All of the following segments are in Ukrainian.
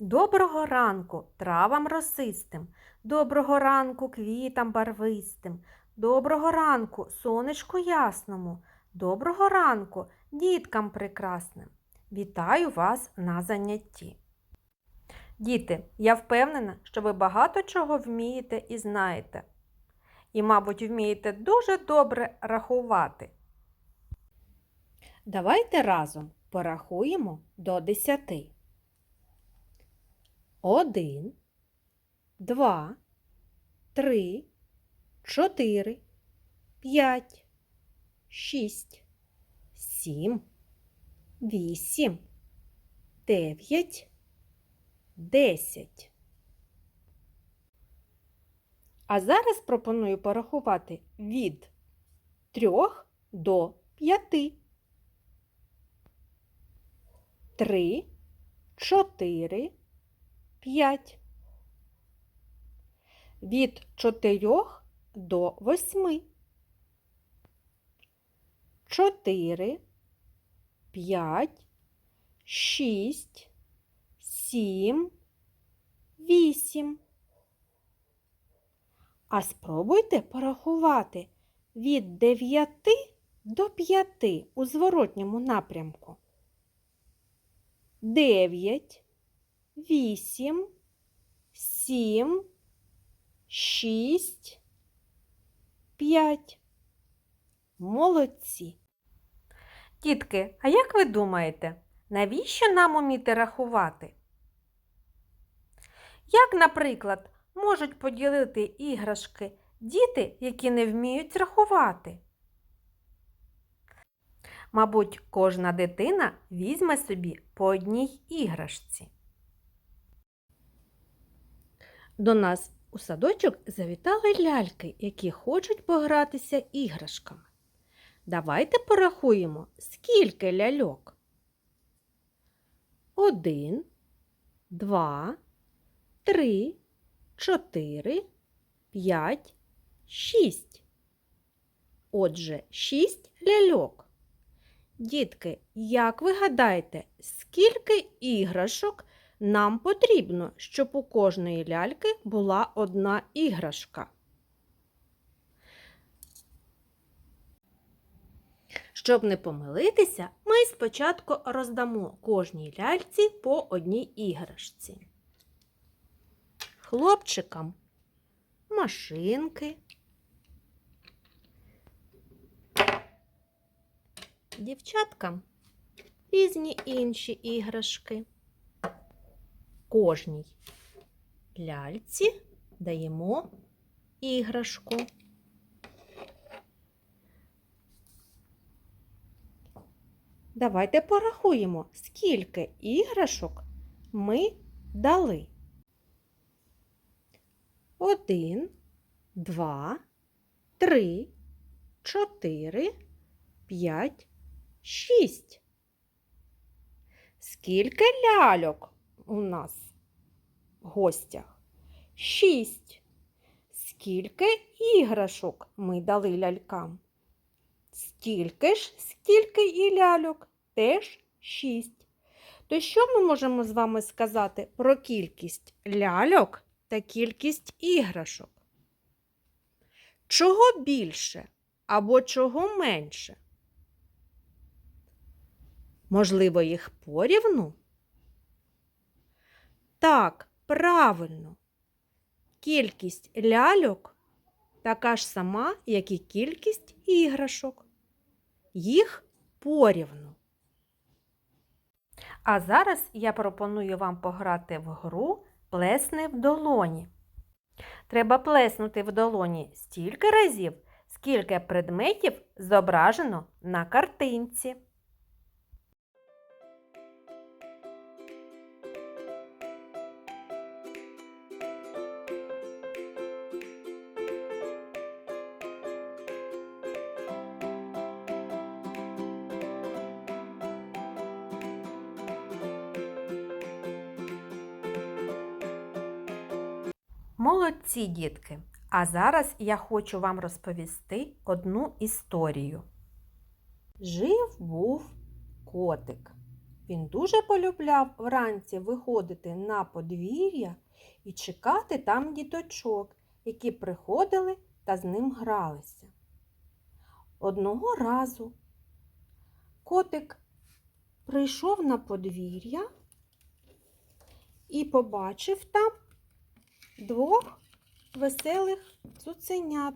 Доброго ранку травам росистим, доброго ранку квітам барвистим, доброго ранку сонечку ясному, доброго ранку діткам прекрасним. Вітаю вас на занятті. Діти, я впевнена, що ви багато чого вмієте і знаєте. І, мабуть, вмієте дуже добре рахувати. Давайте разом порахуємо до десяти. Один, два, три, чотири, п'ять, шість, сім, вісім, дев'ять, десять. А зараз пропоную порахувати від трьох до п'яти. Три, чотири, п'ять. Від чотирьох до восьми. Чотири, п'ять, шість, сім, вісім. А спробуйте порахувати від дев'яти до п'яти у зворотньому напрямку. Дев'ять, вісім, сім, шість, п'ять. Молодці. Дітки, а як ви думаєте, навіщо нам уміти рахувати? Як, наприклад, можуть поділити іграшки діти, які не вміють рахувати? Мабуть, кожна дитина візьме собі по одній іграшці. До нас у садочок завітали ляльки, які хочуть погратися іграшками. Давайте порахуємо, скільки ляльок. Один, два, три, чотири, п'ять, шість. Отже, шість ляльок. Дітки, як ви гадаєте, скільки іграшок нам потрібно, щоб у кожної ляльки була одна іграшка? Щоб не помилитися, ми спочатку роздамо кожній ляльці по одній іграшці. Хлопчикам машинки, дівчаткам різні інші іграшки. Кожній ляльці даємо іграшку. Давайте порахуємо, скільки іграшок ми дали. Один, два, три, чотири, п'ять, шість. Скільки ляльок у нас в гостях? Шість. Скільки іграшок ми дали лялькам? Стільки ж, скільки і ляльок, теж шість. То що ми можемо з вами сказати про кількість ляльок та кількість іграшок? Чого більше або чого менше? Можливо, їх порівну? Так, правильно. Кількість ляльок така ж сама, як і кількість іграшок. Їх порівну. А зараз я пропоную вам пограти в гру Плесни в долоні. Треба плеснути в долоні стільки разів, скільки предметів зображено на картинці. Молодці, дітки! А зараз я хочу вам розповісти одну історію. Жив був котик. Він дуже полюбляв вранці виходити на подвір'я і чекати там діточок, які приходили та з ним гралися. Одного разу котик прийшов на подвір'я і побачив там двох веселих цуценят.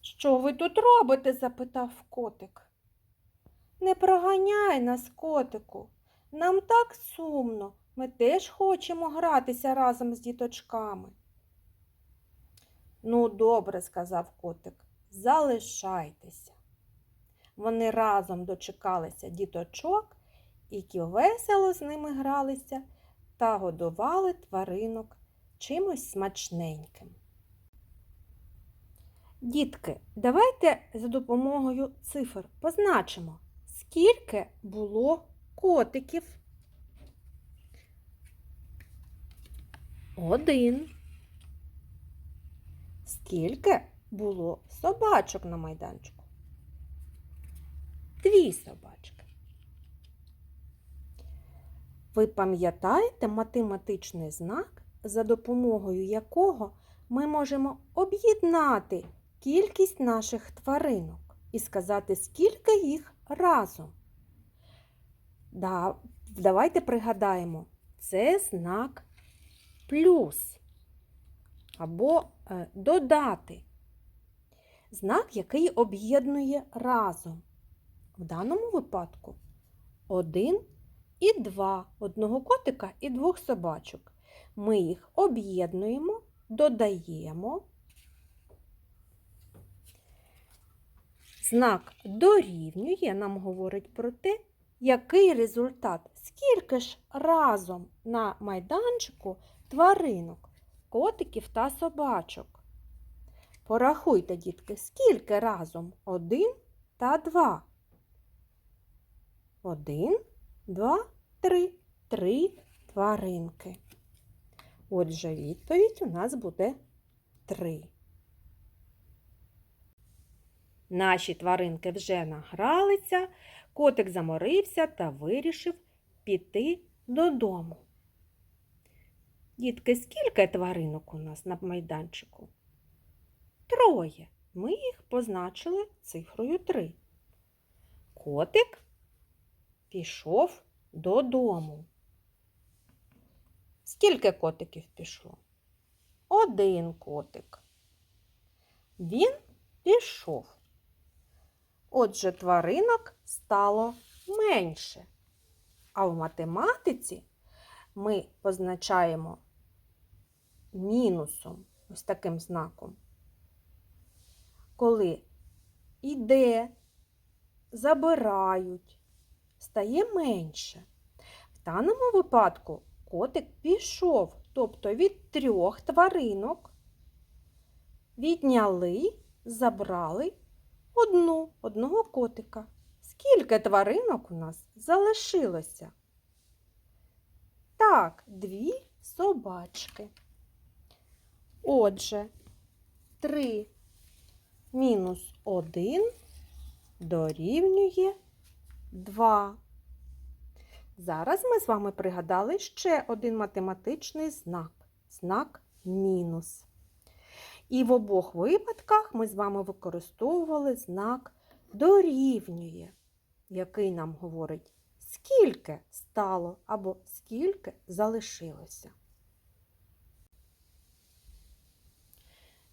Що ви тут робите? запитав котик. Не проганяй нас, котику. Нам так сумно. Ми теж хочемо гратися разом з діточками. Ну, добре, сказав котик, залишайтеся. Вони разом дочекалися діточок, які весело з ними гралися та годували тваринок чимось смачненьким. Дітки, давайте за допомогою цифр позначимо, скільки було котиків. Один. Скільки було собачок на майданчику? Дві собачки. Ви пам'ятаєте математичний знак, за допомогою якого ми можемо об'єднати кількість наших тваринок і сказати, скільки їх разом? Да, давайте пригадаємо, це знак плюс або е, додати. Знак, який об'єднує разом. В даному випадку один і два одного котика і двох собачок. Ми їх об'єднуємо, додаємо. Знак дорівнює нам говорить про те, який результат, скільки ж разом на майданчику тваринок, котиків та собачок. Порахуйте, дітки, скільки разом один та два. Один, два, три. Три тваринки. Отже, відповідь у нас буде три. Наші тваринки вже награлися, котик заморився та вирішив піти додому. Дітки, скільки тваринок у нас на майданчику? Троє. Ми їх позначили цифрою 3. Котик пішов додому. Скільки котиків пішло? Один котик. Він пішов. Отже, тваринок стало менше. А в математиці ми позначаємо мінусом, ось таким знаком, коли йде, забирають, стає менше. В даному випадку котик пішов, тобто від трьох тваринок відняли, забрали одну, одного котика. Скільки тваринок у нас залишилося? Так, дві собачки. Отже, 3 мінус 1 дорівнює 2. Зараз ми з вами пригадали ще один математичний знак знак мінус. І в обох випадках ми з вами використовували знак дорівнює, який нам говорить, скільки стало або скільки залишилося.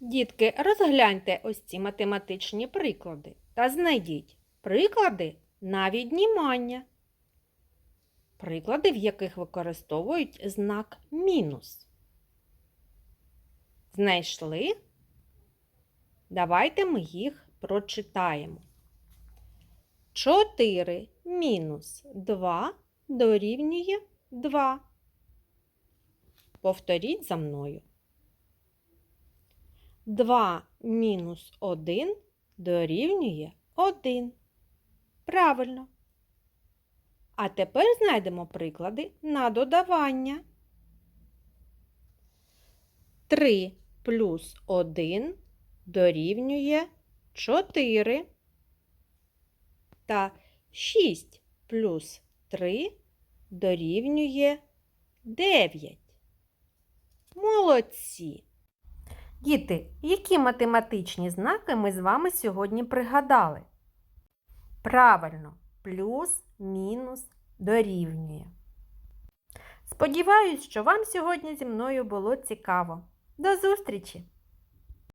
Дітки, розгляньте ось ці математичні приклади та знайдіть приклади на віднімання. Приклади, в яких використовують знак мінус. Знайшли? Давайте ми їх прочитаємо. 4 мінус 2 дорівнює 2. Повторіть за мною. 2 мінус 1 дорівнює 1. Правильно. А тепер знайдемо приклади на додавання. 3 плюс 1 дорівнює 4. та 6 плюс 3 дорівнює 9. Молодці! Діти, які математичні знаки ми з вами сьогодні пригадали? Правильно, плюс, мінус дорівнює. Сподіваюсь, що вам сьогодні зі мною було цікаво. До зустрічі!